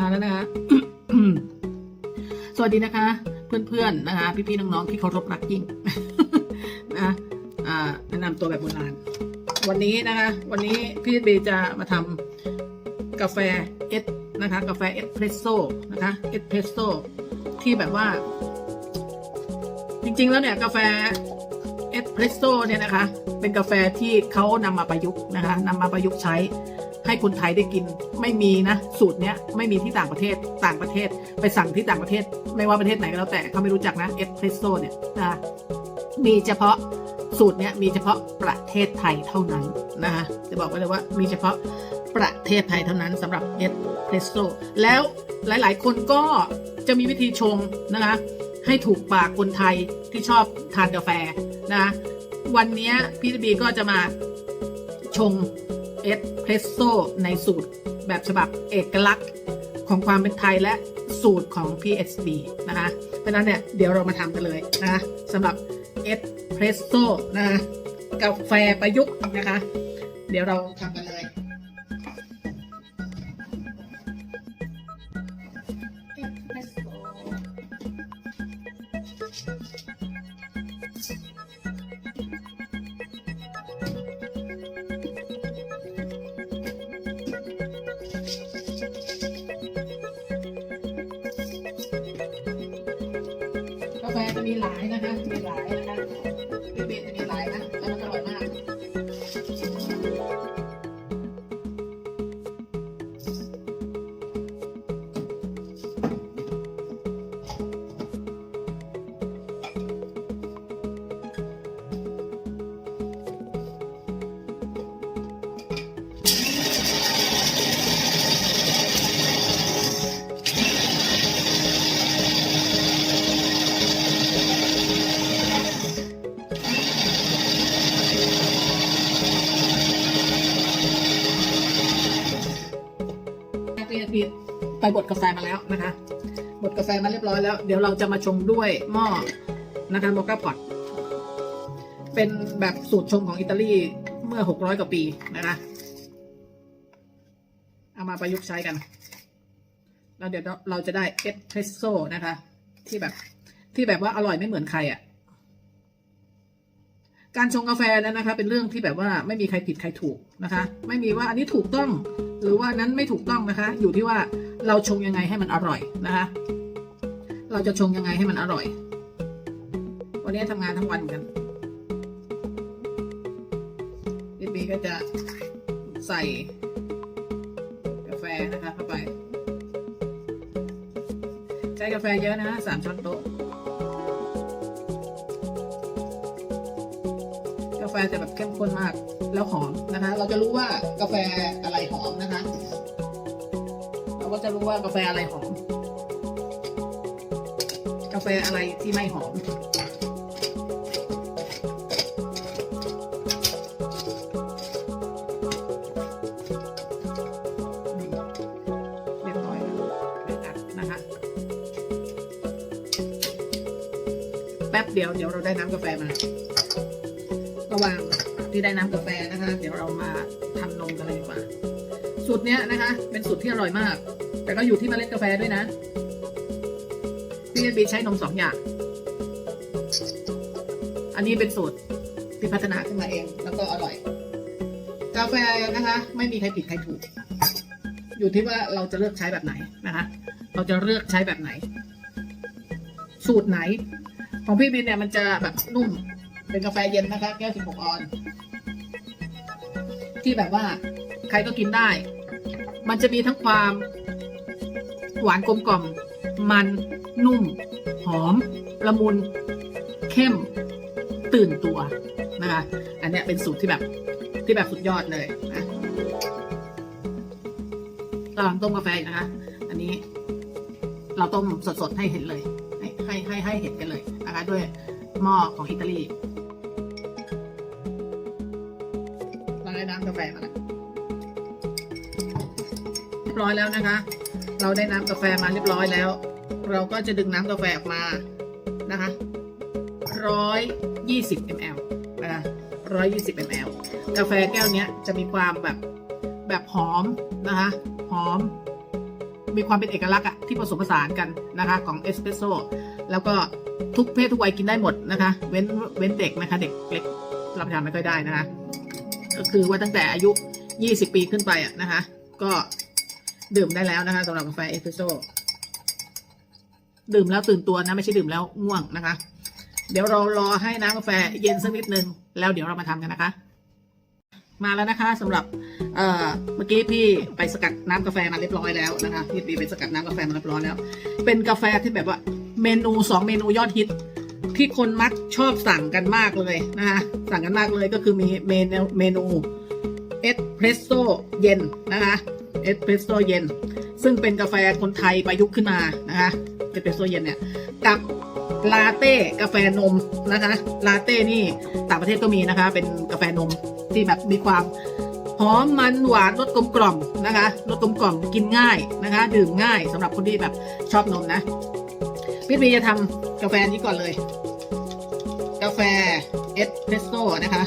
มาแล้วนะคะสวัสดีนะคะ เพื่อนๆนะคะ พี่ๆน้องๆที่เคารพรักยิ่งนะแนะนำตัวแบบโบราณ วันนี้นะคะ วันนี้พี่เบจะมาทำกาแฟเอสนะคะ กาแฟเอสเพรสโซ่นะคะเอสเพรสโซ่ที่แบบว่า จริงๆแล้วเนี่ย กาแฟเอสเพรสโซ่เนี่ยนะคะ เป็นกาแฟที่เขานำมาประยุกต์นะคะนำมาประยุกต์ใช้ ให้คนไทยได้กินไม่มีนะ สูตรเนี้ยไม่มีที่ต่างประเทศต่างประเทศ ไปสั่งที่ต่างประเทศ ไม่ว่าประเทศไหนก็แล้วแต่เขาไม่รู้จักนะเอสเพรสโซ่เนี่ยนะมีเฉพาะสูตรเนี้ยมีเฉพาะประเทศไทยเท่านั้นนะคะจะบอกไว้เลยว่ามีเฉพาะประเทศไทยเท่านั้นสำหรับเอสเพรสโซ่แล้วหลาย ๆ คนก็จะมีวิธีชงนะคะให้ถูกปากคนไทยที่ชอบทานกาแฟนะวันนี้พี่บีก็จะมาชง เอสเพรสโซในสูตรแบบฉบับเอกลักษณ์ของความเป็นไทยและสูตรของ PSB นะคะ เพราะนั้นเนี่ยเดี๋ยวเรามาทำกันเลยนะคะสำหรับเอสเพรสโซนะคะกาแฟประยุกต์นะคะ เดี๋ยวเราทำกัน ฟจะมีหลายนะคะมีหลายนะคะเป็นเบนจะมีหลายนะ บดกาแฟมาแล้วนะคะบดกาแฟมาเรียบร้อยแล้ว เดี๋ยวเราจะมาชงด้วยหม้อนะคะโมกาพอตเป็นแบบสูตรชงของอิตาลีเมื่อ600กว่าปีนะคะเอามาประยุกต์ใช้กัน แล้วเดี๋ยวเราจะได้เอสเพรสโซ่นะคะ ที่แบบที่แบบว่าอร่อยไม่เหมือนใครอะ่ะ การชงกาแฟนั้นนะคะ เป็นเรื่องที่แบบว่าไม่มีใครผิดใครถูกนะคะ ไม่มีว่าอันนี้ถูกต้องหรือว่านั้นไม่ถูกต้องนะคะ อยู่ที่ว่า เราชงยังไงให้มันอร่อยนะคะเราจะชงยังไงให้มันอร่อย วันนี้ทำงานทั้งวันกันพี่ปีก็จะใส่กาแฟนะคะเข้าไป ใช้กาแฟเยอะนะสามช้อนโต๊ะกาแฟจะแบบเข้มข้นมากแล้วหอมนะคะ เราจะรู้ว่ากาแฟอะไรหอมนะคะ ก็จะรู้ว่ากาแฟอะไรหอม กาแฟอะไรที่ไม่หอมเรียบร้อยแล้วนะคะแป๊บเดียวเดี๋ยวเราได้น้ำกาแฟมา ระหว่างที่ได้น้ำกาแฟนะคะ เดี๋ยวเรามาทำนมกันเลยดีกว่า สูตรเนี้ยนะคะ เป็นสูตรที่อร่อยมาก แต่ก็อยู่ที่มเมล็ดกาแฟด้วยนะพี่บีใช้นมสองอย่าง อันนี้เป็นสูตรที่พัฒนาขึ้นมาเอง แล้วก็อร่อย กาแฟนะคะ ไม่มีใครผิดใครถูก อยู่ที่ว่าเราจะเลือกใช้แบบไหนนะคะ เราจะเลือกใช้แบบไหน สูตรไหน ของพี่บินเนี่ยมันจะแบบนุ่ม เป็นกาแฟเย็นนะคะ แก้ว16ออน ที่แบบว่าใครก็กินได้ มันจะมีทั้งความ หวานกลมกล่อม มันนุ่ม หอม ละมุน เข้ม ตื่นตัวนะคะ อันเนี้ยเป็นสูตรที่แบบที่แบบสุดยอดเลยนะกำลังต้มกาแฟนะคะ อันนี้ เราต้มสดๆให้เห็นเลย ให้ให้ให้ให้เห็นกันเลยนะคะ ด้วยหม้อของอิตาลีเราได้น้ำกาแฟมาแล้วเรียบร้อยแล้วนะคะ เราได้น้ำกาแฟมาเรียบร้อยแล้ว เราก็จะดึงน้ำกาแฟออกมานะคะร้อยยี่สิบมลนะคะร้อยยี่สิบมลกาแฟแก้วนี้จะมีความแบบแบบหอมนะคะหอม มีความเป็นเอกลักษณ์อะที่ผสมผสานกันนะคะ ของเอสเปรสโซ่แล้วก็ทุกเพศทุกวัยกินได้หมดนะคะ เว้นเว้นเด็กนะคะ เด็กเล็กรับประทานไม่ค่อยได้นะคะ ก็คือว่าตั้งแต่อายุ 20 ปีขึ้นไปอะนะคะ ก็ ดื่มได้แล้วนะคะสำหรับกาแฟเอสเปรสโซ่ดื่มแล้วตื่นตัวนะ ไม่ใช่ดื่มแล้วง่วงนะคะ เดี๋ยวเรารอให้น้ำกาแฟเย็นสักนิดนึง แล้วเดี๋ยวเรามาทำกันนะคะ มาแล้วนะคะสำหรับเอเมื่อกี้พี่ไปสกัดน้ำกาแฟมาเรียบร้อยแล้วนะคะพี่ปีไปสกัดน้ำกาแฟมาเรียบร้อยแล้ว เป็นกาแฟที่แบบว่า เมนูสองเมนูยอดฮิตที่คนมักชอบสั่งกันมากเลยนะคะสั่งกันมากเลยก็คือมีเมนูเมนูเอสเพรสโซเย็นนะคะ เอสเพรสโซเย็น ซึ่งเป็นกาแฟคนไทยประยุกต์ขึ้นมานะคะเอสเพรสโซเย็นเนี่ย กับลาเต้กาแฟนมนะคะลาเต้นี่ต่างประเทศก็มีนะคะ เป็นกาแฟนมที่แบบมีความหอมมันหวานรสกลมกล่อมนะคะรสกลมกล่อมกินง่ายนะคะ ดื่มง่ายสำหรับคนที่แบบชอบนมนะพี่บีจะทำกาแฟนี้ก่อนเลย กาแฟเอสเพรสโซ่นะคะ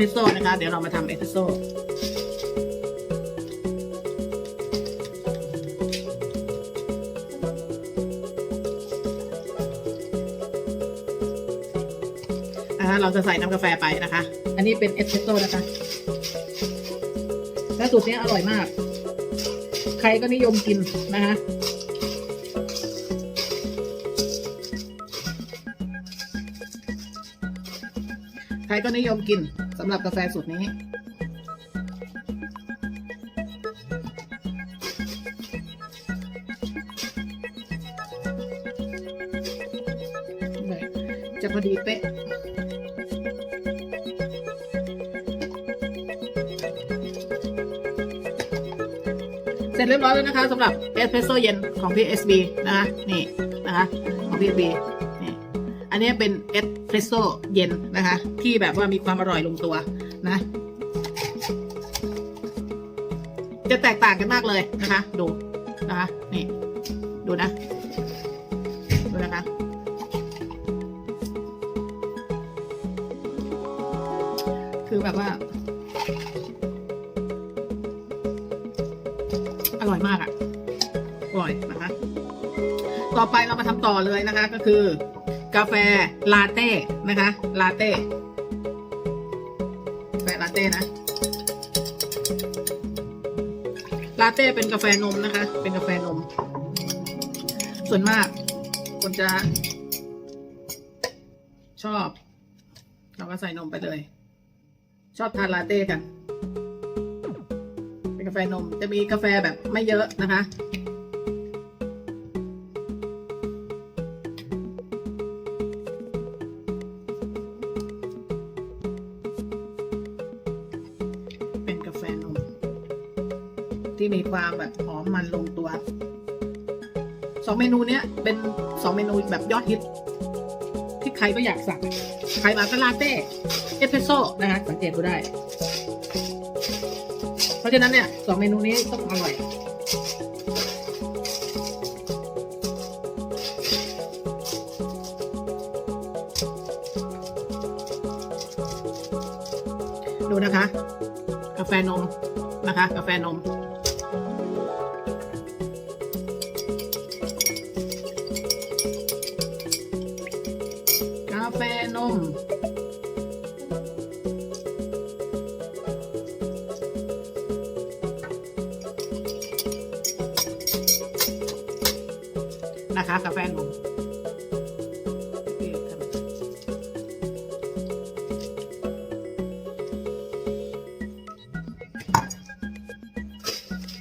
เอสเพรสโซ่นะคะ เดี๋ยวเรามาทำเอสเพรสโซ่นะคะเราจะใส่น้ำกาแฟไปนะคะ อันนี้เป็นเอสเพรสโซ่นะคะ และสูตรนี้อร่อยมาก ใครก็นิยมกินนะคะใครก็นิยมกิน สำหรับกาแฟสูตรนี้ จะพอดีเป๊ะเสร็จเรียบร้อยแล้วนะคะสำหรับเอสเพรสโซเย็นของพี่ SB นะคะนี่นะคะของพี่ SB นี่ อันนี้เป็นเอสเพรสโซเย็นนะคะ ที่แบบว่ามีความอร่อยลงตัวนะ จะแตกต่างกันมากเลยนะคะ ดูนะคะนี่ ดูนะ ดูนะคะคือแบบว่า อร่อยมากอะ่ะอร่อยนะคะ ต่อไปเรามาทำต่อเลยนะคะ ก็คือ กาแฟลาเต้นะคะลาเต้กาแฟลาเต้นะลาเต้เป็นกาแฟนมนะคะ เป็นกาแฟนม ส่วนมากคนจะ ชอบ เราก็ใส่นมไปเลย ชอบทานลาเต้กัน เป็นกาแฟนมจะมีกาแฟแบบไม่เยอะนะคะ มันลงตัวสองเมนูเนี้ยเป็นสองเมนูแบบยอดฮิต ที่ใครก็อยากสั่งใครมาก็ลาเต้เอสเพรสโซ่นะคะสังเกตดูได้ เพราะฉะนั้นเนี่ยสองเมนูนี้ต้องอร่อยดูนะคะ กาแฟนมนะคะ กาแฟนม นมนะคะกาแฟนม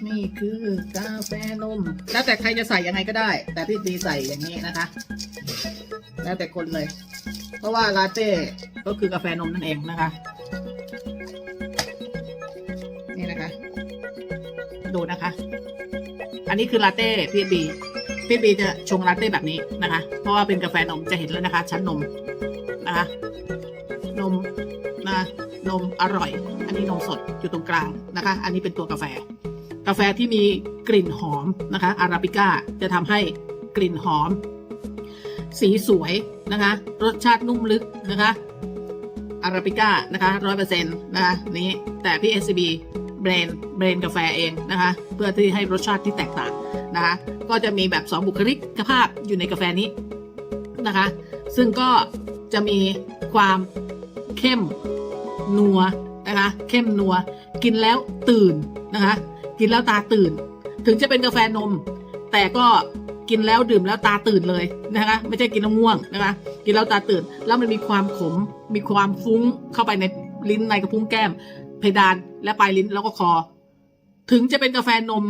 นี่คือกาแฟนม แล้วแต่ใครจะใส่ยังไงก็ได้ แต่พี่ดีใส่อย่างนี้นะคะ แล้วแต่คนเลย เพราะว่าลาเต้ก็คือกาแฟนมนั่นเองนะคะ นี่นะคะ ดูนะคะ อันนี้คือลาเต้พี่บีพี่บีจะชงลาเต้แบบนี้นะคะ เพราะว่าเป็นกาแฟนมจะเห็นแล้วนะคะ ชั้นนมนะคะ นมนะนมอร่อย อันนี้นมสดอยู่ตรงกลางนะคะ อันนี้เป็นตัวกาแฟ กาแฟที่มีกลิ่นหอมนะคะอาราบิก้าจะทำให้กลิ่นหอม สีสวยนะคะ รสชาตินุ่มลึกนะคะอาราบิก้านะคะร้อยเปอร์เซ็นต์นะคะนี้แต่พี่ SCB เบรนเบรนกาแฟเองนะคะ เพื่อที่ให้รสชาติที่แตกต่างนะคะ ก็จะมีแบบ 2 บุคลิกภาพอยู่ในกาแฟนี้นะคะ ซึ่งก็จะมีความเข้มนัวนะคะ เข้มนัว กินแล้วตื่นนะคะ กินแล้วตาตื่น ถึงจะเป็นกาแฟนม แต่ก็ กินแล้วดื่มแล้วตาตื่นเลยนะคะไม่ใช่กินแล้วง่วงนะคะกินแล้วตาตื่น แล้วมันมีความขม มีความฟุ้งเข้าไปในลิ้นในกระพุ้งแก้ม เพดานและปลายลิ้นแล้วก็คอ ถึงจะเป็นกาแฟนม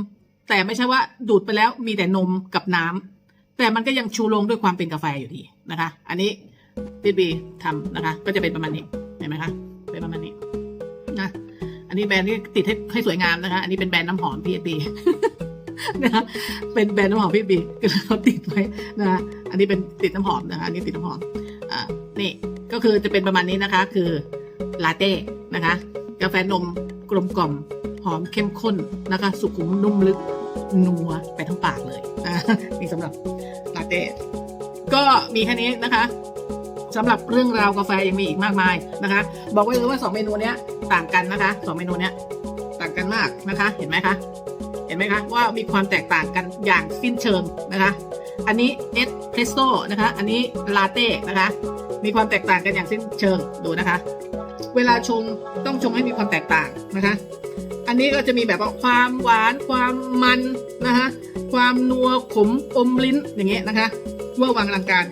แต่ไม่ใช่ว่าดูดไปแล้วมีแต่นมกับน้ำแต่มันก็ยังชูโรงด้วยความเป็นกาแฟอยู่ดีนะคะ อันนี้พี่บีทำนะคะ ก็จะเป็นประมาณนี้เห็นไหมคะเป็นประมาณนี้นะอันนี้แบรนด์ที่ติดให้ให้สวยงามนะคะ อันนี้เป็นแบรนด์น้ำหอมพี่บี คะเป็นแบรนด์น้ำหอมพี่บีก็เราติดไว้นะคะอันนี้เป็นติดน้ำหอมนะคะอันนี้ติดน้ำหอมอ่านี่ก็คือจะเป็นประมาณนี้นะคะ คือลาเต้นะคะกาแฟนมกลมกล่อมหอมเข้มข้นนะคะ สุขุมนุ่มลึกนัวไปทั้งปากเลยนะนี่สำหรับลาเต้ก็มีแค่นี้นะคะสำหรับเรื่องราวกาแฟยังมีอีกมากมายนะคะ บอกไว้เลยว่าสองเมนูเนี้ยต่างกันนะคะสองเมนูเนี้ยต่างกันมากนะคะ เห็นไหมคะ เห็นไหมคะว่ามีความแตกต่างกันอย่างสิ้นเชิงนะคะ อันนี้เอสเพรสโซ่นะคะ อันนี้ลาเต้นะคะ มีความแตกต่างกันอย่างสิ้นเชิงดูนะคะ เวลาชงต้องชงให้มีความแตกต่างนะคะ อันนี้ก็จะมีแบบว่าความหวานความมันนะคะ ความนัวขมอมลิ้นอย่างเงี้ยนะคะเวอร์วังอลังการ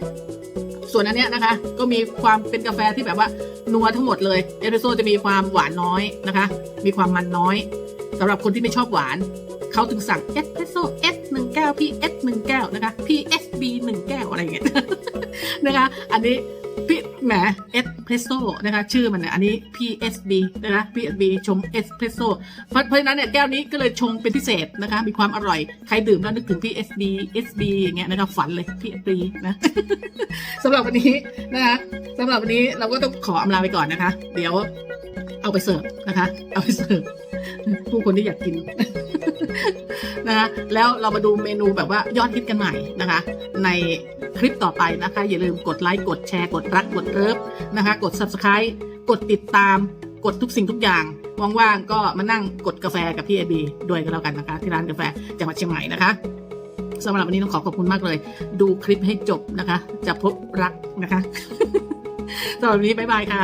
ส่วนอันเนี้ยนะคะ ก็มีความเป็นกาแฟที่แบบว่านัวทั้งหมดเลยเอสเปรสโซ่จะมีความหวานน้อยนะคะ มีความมันน้อยสำหรับคนที่ไม่ชอบหวาน เขาถึงสั่งเอสเปรสโซ่เอสหนึ่งแก้วพีเอสหนึ่งแก้วนะคะ PSB หนึ่งแก้วอะไรอย่างเงี้ยนะคะ อันนี้พี่แหมเอสเพรสโซ่นะคะชื่อมันเนี่ยอันนี้ PSB นะคะ PSB ชงเอสเพรสโซ่เพราะเพราะฉะนั้นเนี่ยแก้วนี้ก็เลยชงเป็นพิเศษนะคะมีความอร่อย ใครดื่มแล้วนึกถึง PSB SB อย่างเงี้ยนะคะฝันเลย PSB นะสำหรับวันนี้นะคะสำหรับวันนี้เราก็ต้องขออำลาไปก่อนนะคะ เดี๋ยวเอาไปเสิร์ฟนะคะ เอาไปเสิร์ฟผู้คนที่อยากกิน นะคะแล้วเรามาดูเมนูแบบว่ายอดฮิตกันใหม่นะคะ ในคลิปต่อไปนะคะ อย่าลืมกดไลค์กดแชร์ กดรักกดเลิฟนะคะ กด subscribe กดติดตามกดทุกสิ่งทุกอย่างว่างๆก็มานั่งกดกาแฟกับพี่เอบีด้วยกันแล้วกันนะคะ ที่ร้านกาแฟจังหวัดเชียงใหม่นะคะสำหรับวันนี้ต้องขอขอบคุณมากเลย ดูคลิปให้จบนะคะ จะพบรักนะคะสำหรับวันนี้บ๊ายบายค่ะ